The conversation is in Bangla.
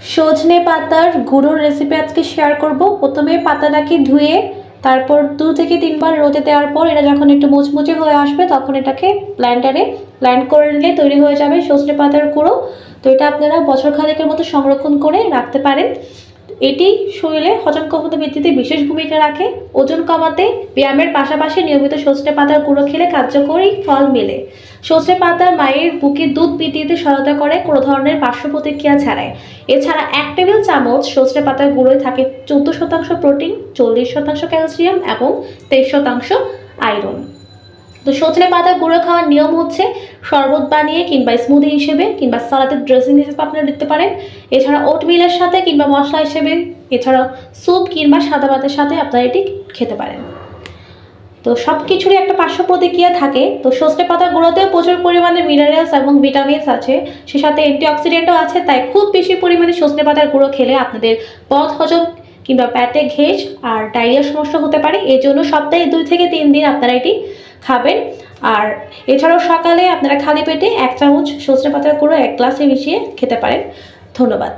সজনে পাতার গুঁড়োর রেসিপি আজকে শেয়ার করব। প্রথমে পাতাটাকে ধুয়ে, তারপর দু থেকে তিনবার রোদে দেওয়ার পর এটা যখন একটু মুচমুচে হয়ে আসবে, তখন এটাকে ব্ল্যান্ডারে ব্ল্যান্ড করে নিলে তৈরি হয়ে যাবে সজনে পাতার গুঁড়ো। তো এটা আপনারা বছর খানেকের মতো সংরক্ষণ করে রাখতে পারেন। এটি শরীরে হজম ক্ষমতা বৃদ্ধিতে বিশেষ ভূমিকা রাখে। ওজন কমাতে, ব্যায়ামের পাশাপাশি নিয়মিত সজনে পাতার গুঁড়ো খেলে কার্যকরী ফল মেলে। সজনে পাতা মায়ের বুকে দুধ বৃদ্ধিতে সহায়তা করে, কোনো ধরনের পার্শ্ব প্রতিক্রিয়া ছাড়াই। এছাড়া এক টেবিল চামচ সজনে পাতার গুঁড়োয় থাকে চোদ্দ শতাংশ প্রোটিন, চল্লিশ শতাংশ ক্যালসিয়াম এবং তেইশ শতাংশ আয়রন। তো সজনে পাতা গুঁড়ো খাওয়ার নিয়ম হচ্ছে শরবত বানিয়ে কিংবা স্মুদি হিসেবে কিংবা সালাদের ড্রেসিং হিসেবে আপনারা দিতে পারেন। এছাড়া ওটমিলের সাথে কিংবা মশলা হিসেবে এছাড়া স্যুপ কিংবা সাদা ভাতের সাথে আপনারা এটি খেতে পারেন। তো সব কিছুরই একটা পার্শ্ব প্রতিক্রিয়া থাকে। তো সজনে পাতা গুঁড়োতেও প্রচুর পরিমাণে মিনারেলস এবং ভিটামিনস আছে। সে সাথে অ্যান্টিঅক্সিডেন্টও আছে, তাই খুব বেশি পরিমাণে সজনে পাতার গুঁড়ো খেলে আপনাদের পথ হজম কিংবা প্যাটে ঘেজ আর ডায়রিয়ার সমস্যা হতে পারে। এই জন্য সপ্তাহে দুই থেকে তিন দিন আপনারা এটি খাবেন। আর এছাড়াও সকালে আপনারা খালি পেটে এক চামচ সজনে পাতার গুঁড়ো এক গ্লাসে মিশিয়ে খেতে পারেন। ধন্যবাদ।